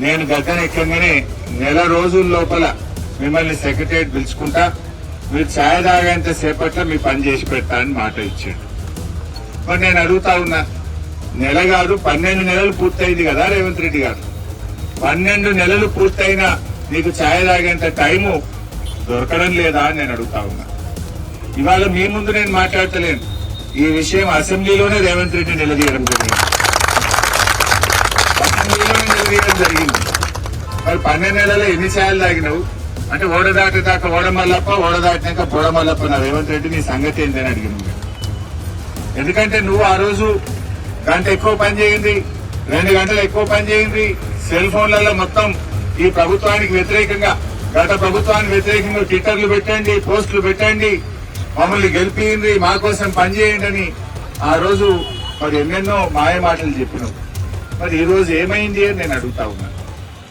నేను గద్దెనెక్కగానే నెల రోజుల లోపల మిమ్మల్ని సెక్రటరియట్ పిలుచుకుంటా మీరు ఛాయ్ తాగేంత సేపట్లో మీ పని చేసి పెడతా అని మాట ఇచ్చాడు. మరి నేను అడుగుతా ఉన్నా నెల కాదు పన్నెండు నెలలు పూర్తయింది కదా రేవంత్ రెడ్డి గారు. పన్నెండు నెలలు పూర్తయినా నీకు ఛాయ్ తాగేంత టైము దొరకడం లేదా అని నేను అడుగుతా ఉన్నా. ఇవాళ మీ ముందు నేను మాట్లాడతలేను. ఈ విషయం అసెంబ్లీలోనే రేవంత్ రెడ్డి నిలదీయడం జరిగింది. అసెంబ్లీలోనే జరిగింది. మరి పన్నెండు నెలల్లో ఎన్ని ఛాయలు తాగినావు? అంటే ఓడ దాటి దాకా ఓడమల్లప్ప ఓడ దాటినాక పొడమల్లప్ప నా రేవంత్ రెడ్డి నీ సంగతి ఏంటని అడిగింది ఎందుకంటే నువ్వు ఆ రోజు గంట ఎక్కువ పనిచేయండి రెండు గంటలు ఎక్కువ పనిచేయండి సెల్ ఫోన్లలో మొత్తం ఈ ప్రభుత్వానికి వ్యతిరేకంగా గత ప్రభుత్వానికి వ్యతిరేకంగా ట్విట్టర్లు పెట్టండి పోస్టులు పెట్టండి మమ్మల్ని గెలిపింది మా కోసం పనిచేయండి అని ఆ రోజు మరి ఎన్నెన్నో మాయ మాటలు చెప్పినావు. మరి ఈ రోజు ఏమైంది అని నేను అడుగుతా ఉన్నాను.